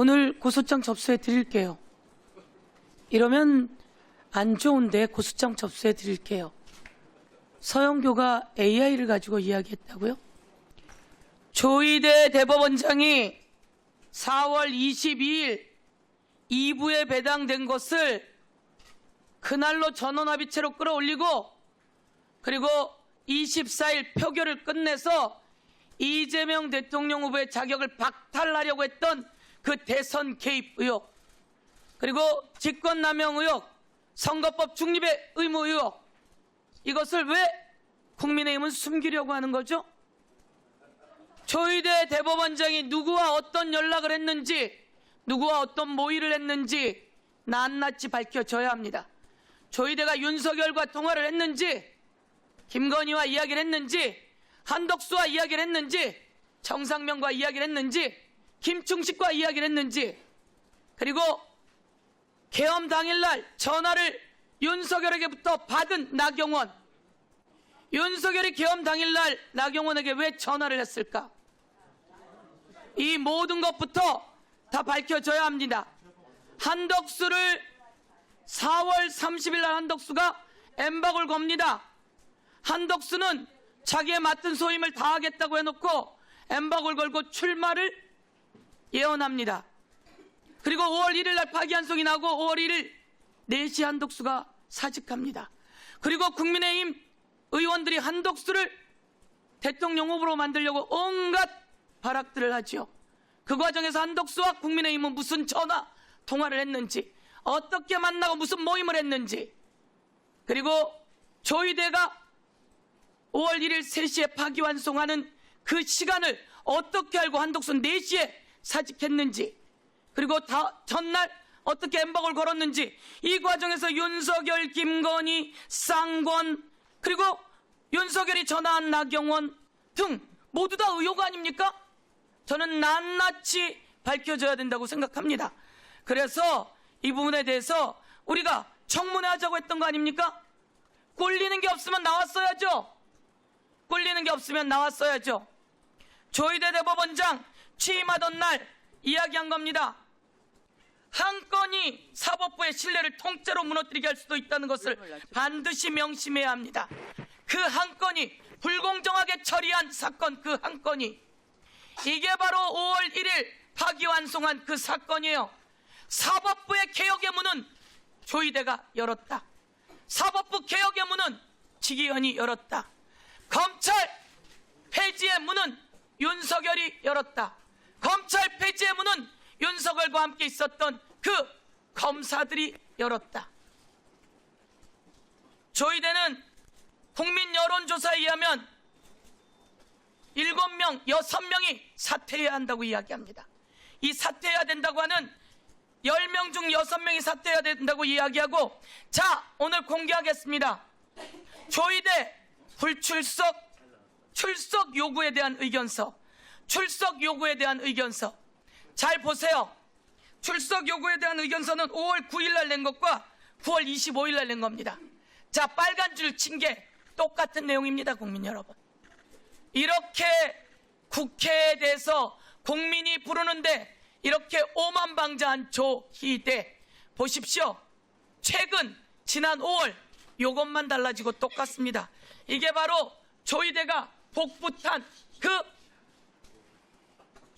오늘 고소장 접수해 드릴게요. 이러면 안 좋은데 고소장 접수해 드릴게요. 서영교가 AI를 가지고 이야기했다고요? 조희대 대법원장이 4월 22일 2부에 배당된 것을 그날로 전원 합의체로 끌어올리고 그리고 24일 표결을 끝내서 이재명 대통령 후보의 자격을 박탈하려고 했던 그 대선 개입 의혹 그리고 직권남용 의혹 선거법 중립의 의무 의혹 이것을 왜 국민의힘은 숨기려고 하는 거죠? 조희대 대법원장이 누구와 어떤 연락을 했는지 누구와 어떤 모의를 했는지 낱낱이 밝혀져야 합니다. 조희대가 윤석열과 통화를 했는지 김건희와 이야기를 했는지 한덕수와 이야기를 했는지 정상명과 이야기를 했는지 김충식과 이야기를 했는지 그리고 개엄 당일날 전화를 윤석열에게부터 받은 나경원 윤석열이 개엄 당일날 나경원에게 왜 전화를 했을까? 이 모든 것부터 다 밝혀져야 합니다. 한덕수를 4월 30일 날 한덕수가 엠박을 겁니다. 한덕수는 자기의 맡은 소임을 다하겠다고 해놓고 엠박을 걸고 출마를 예언합니다. 그리고 5월 1일 날 파기환송이 나고 5월 1일 4시 한덕수가 사직합니다. 그리고 국민의힘 의원들이 한덕수를 대통령 후보로 만들려고 온갖 발악들을 하죠. 그 과정에서 한덕수와 국민의힘은 무슨 전화 통화를 했는지 어떻게 만나고 무슨 모임을 했는지 그리고 조희대가 5월 1일 3시에 파기환송하는 그 시간을 어떻게 알고 한덕수 4시에 사직했는지 그리고 다 전날 어떻게 엠박을 걸었는지 이 과정에서 윤석열, 김건희, 쌍권 그리고 윤석열이 전화한 나경원 등 모두 다 의혹 아닙니까? 저는 낱낱이 밝혀져야 된다고 생각합니다. 그래서 이 부분에 대해서 우리가 청문회 하자고 했던 거 아닙니까? 꼴리는 게 없으면 나왔어야죠. 꼴리는 게 없으면 나왔어야죠. 조희대 대법원장 취임하던 날 이야기한 겁니다. 한 건이 사법부의 신뢰를 통째로 무너뜨리게 할 수도 있다는 것을 반드시 명심해야 합니다. 그 한 건이 불공정하게 처리한 사건 그 한 건이 이게 바로 5월 1일 파기환송한 그 사건이에요. 사법부의 개혁의 문은 조희대가 열었다. 사법부 개혁의 문은 지기현이 열었다. 검찰 폐지의 문은 윤석열이 열었다. 검찰 폐지의 문은 윤석열과 함께 있었던 그 검사들이 열었다. 조희대는 국민 여론조사에 의하면 7명, 6명이 사퇴해야 한다고 이야기합니다. 이 사퇴해야 된다고 하는 10명 중 6명이 사퇴해야 된다고 이야기하고 자, 오늘 공개하겠습니다. 조희대 불출석 출석 요구에 대한 의견서 출석 요구에 대한 의견서 잘 보세요. 출석 요구에 대한 의견서는 5월 9일 날 낸 것과 9월 25일 날 낸 겁니다. 자, 빨간 줄 친 게 똑같은 내용입니다, 국민 여러분. 이렇게 국회에 대해서 국민이 부르는데 이렇게 오만방자한 조희대 보십시오. 최근 지난 5월 요것만 달라지고 똑같습니다. 이게 바로 조희대가 복붙한 그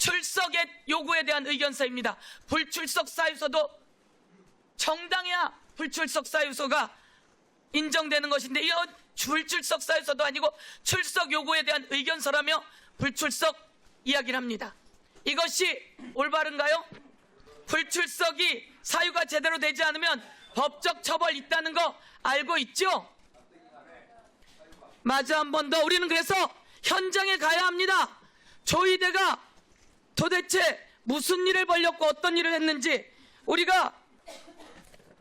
출석의 요구에 대한 의견서입니다. 불출석 사유서도 정당해야 불출석 사유서가 인정되는 것인데 이건 불출석 사유서도 아니고 출석 요구에 대한 의견서라며 불출석 이야기를 합니다. 이것이 올바른가요? 불출석이 사유가 제대로 되지 않으면 법적 처벌 있다는 거 알고 있죠? 마저 한번 더 우리는 그래서 현장에 가야 합니다. 조희대가 도대체 무슨 일을 벌렸고 어떤 일을 했는지 우리가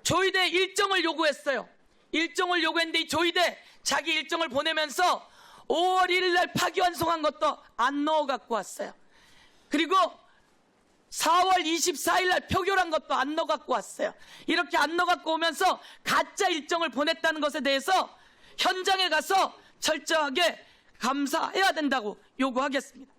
조희대 일정을 요구했어요. 일정을 요구했는데 이 조희대 자기 일정을 보내면서 5월 1일 날 파기환송한 것도 안 넣어 갖고 왔어요. 그리고 4월 24일 날 표결한 것도 안 넣어 갖고 왔어요. 이렇게 안 넣어 갖고 오면서 가짜 일정을 보냈다는 것에 대해서 현장에 가서 철저하게 감사해야 된다고 요구하겠습니다.